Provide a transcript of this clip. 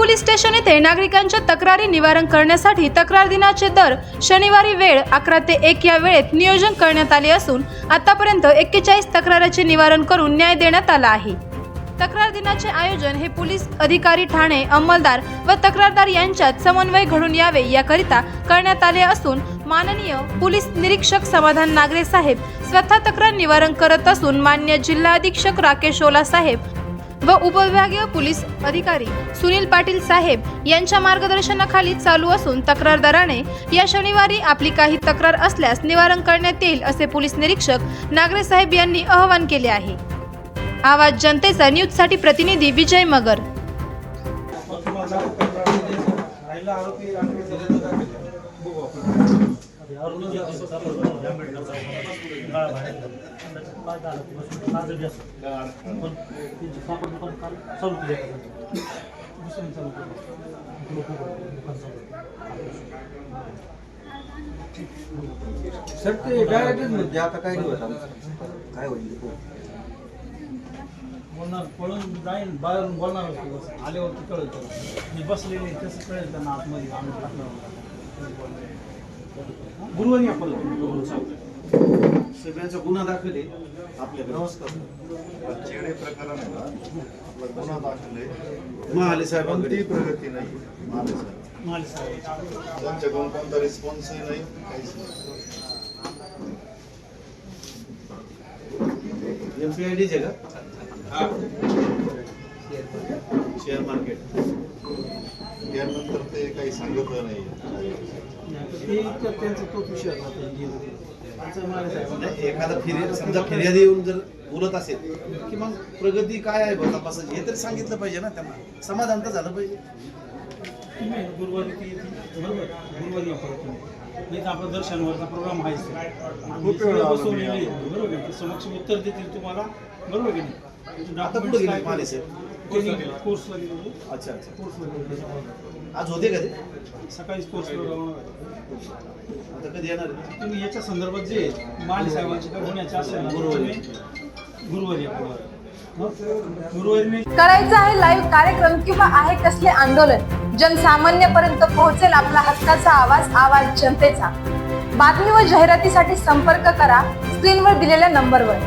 Police station येथे नागरिकांच्या तक्रारी निवारण करण्यासाठी तक्रार दिनाचे दर शनिवारी वेळ अकरा ते एक या वेळेत नियोजन करण्यात आले असून आतापर्यंत एक्केचाळीस तक्राराचे निवारण करून न्याय देण्यात आला आहे. तक्रार दिनाचे आयोजन हे पोलीस अधिकारी ठाणे अंमलदार व तक्रारदार यांच्यात समन्वय घडून यावे याकरिता करण्यात आले असून माननीय पोलीस निरीक्षक समाधान नागरे साहेब स्वतः तक्रार निवारण करत असून मान्य जिल्हा अधीक्षक राकेश ओला साहेब व उपविभागीय पोलीस अधिकारी सुनील पाटील साहेब यांच्या मार्गदर्शनाखाली चालू असून तक्रारदाराने या शनिवारी आपली काही तक्रार असल्यास निवारण करण्यात येईल असे पोलीस निरीक्षक नागरे साहेब यांनी आवाहन केले आहे. आवाज जनतेचा न्यूजसाठी प्रतिनिधी विजय मगर. सर ते डायरेक्टच म्हणजे आता काय नाही होत आमचं. काय होईल बोलणार पळून जाईन बाहेरून बोलणार होतो बस. आल्यावरती कळेल मी बसलेले तसं कळेल त्यांना आतमध्ये आम्ही टाकणार गुरुवारी आपण सगळ्यांचा गुन्हा दाखल आहे आपल्याकडे. नमस्कार. चेडे प्रकरण आहे ना आपला गुन्हा दाखल आहे. महाले साहेबांकडे कोणतीही प्रगती नाही. महाले साहेब. माल साहेब. त्यांच्याकडून कोणता रिस्पॉन्सही नाही काहीच नाही. एमपीआयडीचे का? शेअर मार्केट त्यानंतर ते काही सांगितलं नाही. त्यांचा तोच विषय एखादा फिर्याद समजा फिर्यादी येऊन जर बोलत असेल की मग प्रगती काय आहे बा तपासाची? हे तरी सांगितलं पाहिजे ना त्यांना. समाधान तर झालं पाहिजे. तुम्ही गुरुवारी ती येते बरोबर गुरुवारी तुम्ही. नाही तर आपला दर्शनवरचा प्रोग्राम आहेच आम्ही खूप वेळ सगळं आलो बसवलेले मी. आहे. बरोबर समक्ष उत्तर देतील तुम्हाला. बरोबर की नाही? आता कुठे गेले माले साहेब कोर्सला गेलो अच्छा अच्छा. कोर्सला गेलो आज होते का ते? सकाळीच कोर्सला जाऊन आता कधी येणार? तुम्ही याच्या संदर्भात जे माली साहेबांची होण्याचे असेल ना गुरुवारी. गुरुवारी गुरुवारी करायचं आहे लाईव्ह कार्यक्रम किंवा आहे कसले आंदोलन जनसामान्यपर्यंत पोहोचेल आपला हक्काचा आवाज आवाज जनतेचा. बातमी व जाहिरातीसाठी संपर्क करा स्क्रीनवर दिलेल्या नंबरवर